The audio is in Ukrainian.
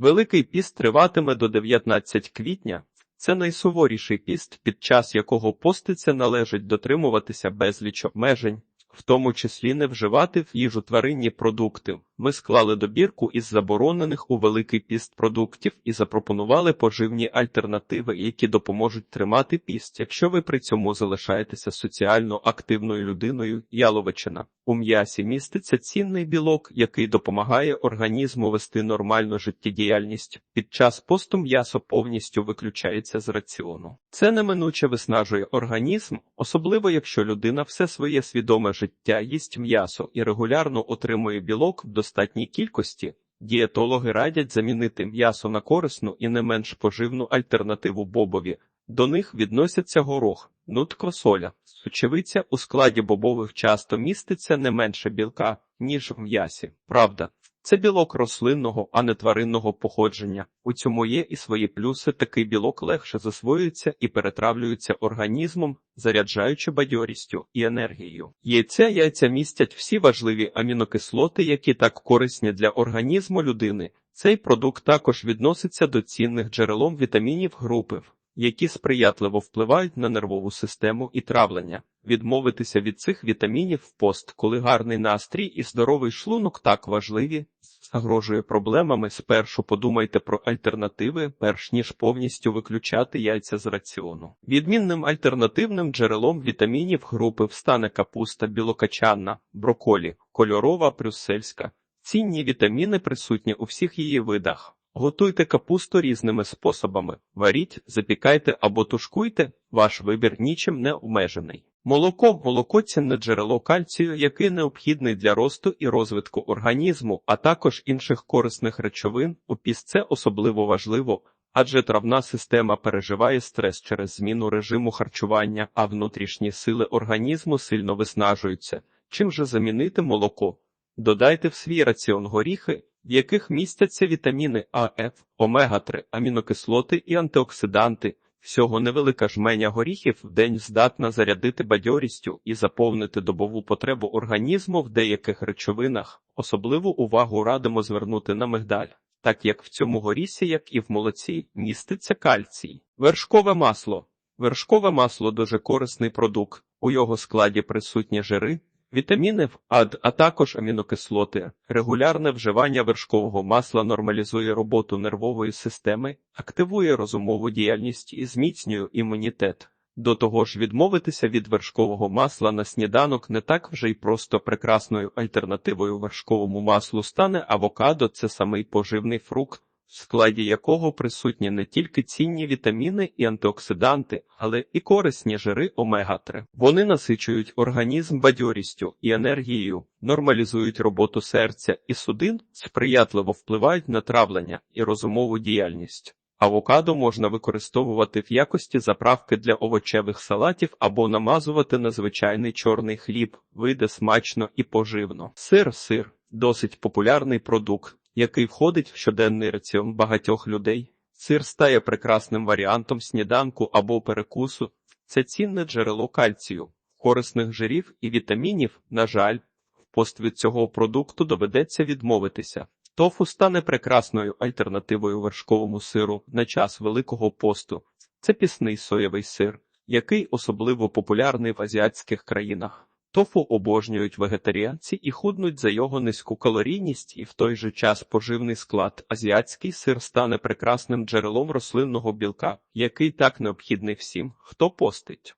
Великий піст триватиме до 19 квітня. Це найсуворіший піст, під час якого поститься належить дотримуватися безліч обмежень, в тому числі не вживати в їжу тваринні продукти. Ми склали добірку із заборонених у Великий піст продуктів і запропонували поживні альтернативи, які допоможуть тримати піст, якщо ви при цьому залишаєтеся соціально активною людиною. Яловичина у м'ясі міститься цінний білок, який допомагає організму вести нормальну життєдіяльність. Під час посту м'ясо повністю виключається з раціону. Це неминуче виснажує організм, особливо якщо людина все своє свідоме життя їсть м'ясо і регулярно отримує білок в достатній кількості. Дієтологи радять замінити м'ясо на корисну і не менш поживну альтернативу бобові. До них відносяться горох, нутко соля. Сучевиця у складі бобових часто міститься не менше білка, ніж в м'ясі. Правда, це білок рослинного, а не тваринного походження. У цьому є і свої плюси. Такий білок легше засвоюється і перетравлюється організмом, заряджаючи бадьорістю і енергією. Яйця яйця містять всі важливі амінокислоти, які так корисні для організму людини. Цей продукт також відноситься до цінних джерелом вітамінів групи які сприятливо впливають на нервову систему і травлення. Відмовитися від цих вітамінів в пост, коли гарний настрій і здоровий шлунок так важливі, загрожує проблемами. Спершу подумайте про альтернативи, перш ніж повністю виключати яйця з раціону. Відмінним альтернативним джерелом вітамінів групи встане капуста білокачанна, броколі, кольорова брюссельська. Цінні вітаміни присутні у всіх її видах. Готуйте капусту різними способами. Варіть, запікайте або тушкуйте, ваш вибір нічим не обмежений. Молоко молоко цінне джерело кальцію, який необхідний для росту і розвитку організму, а також інших корисних речовин. У це особливо важливо, адже травна система переживає стрес через зміну режиму харчування, а внутрішні сили організму сильно виснажуються. Чим же замінити молоко? Додайте в свій раціон горіхи, в яких містяться вітаміни А, Ф, омега-3, амінокислоти і антиоксиданти. Всього невелика жменя горіхів в день здатна зарядити бадьорістю і заповнити добову потребу організму в деяких речовинах. Особливу увагу радимо звернути на мигдаль, так як в цьому горісі, як і в молоці, міститься кальцій. Вершкове масло. Вершкове масло дуже корисний продукт. У його складі присутні жири, Вітаміни в ад, а також амінокислоти. Регулярне вживання вершкового масла нормалізує роботу нервової системи, активує розумову діяльність і зміцнює імунітет. До того ж, відмовитися від вершкового масла на сніданок не так вже й просто прекрасною альтернативою вершковому маслу стане авокадо це самий поживний фрукт в складі якого присутні не тільки цінні вітаміни і антиоксиданти, але і корисні жири омега-3. Вони насичують організм бадьорістю і енергією, нормалізують роботу серця і судин, сприятливо впливають на травлення і розумову діяльність. Авокадо можна використовувати в якості заправки для овочевих салатів або намазувати на звичайний чорний хліб, вийде смачно і поживно. Сир сир досить популярний продукт який входить в щоденний раціон багатьох людей. Сир стає прекрасним варіантом сніданку або перекусу. Це цінне джерело кальцію, корисних жирів і вітамінів. На жаль, в пост від цього продукту доведеться відмовитися. Тофу стане прекрасною альтернативою вершковому сиру на час Великого посту. Це пісний соєвий сир, який особливо популярний в азіатських країнах. Тофу обожнюють вегетаріанці і худнуть за його низьку калорійність і в той же час поживний склад. Азіатський сир стане прекрасним джерелом рослинного білка, який так необхідний всім, хто постить.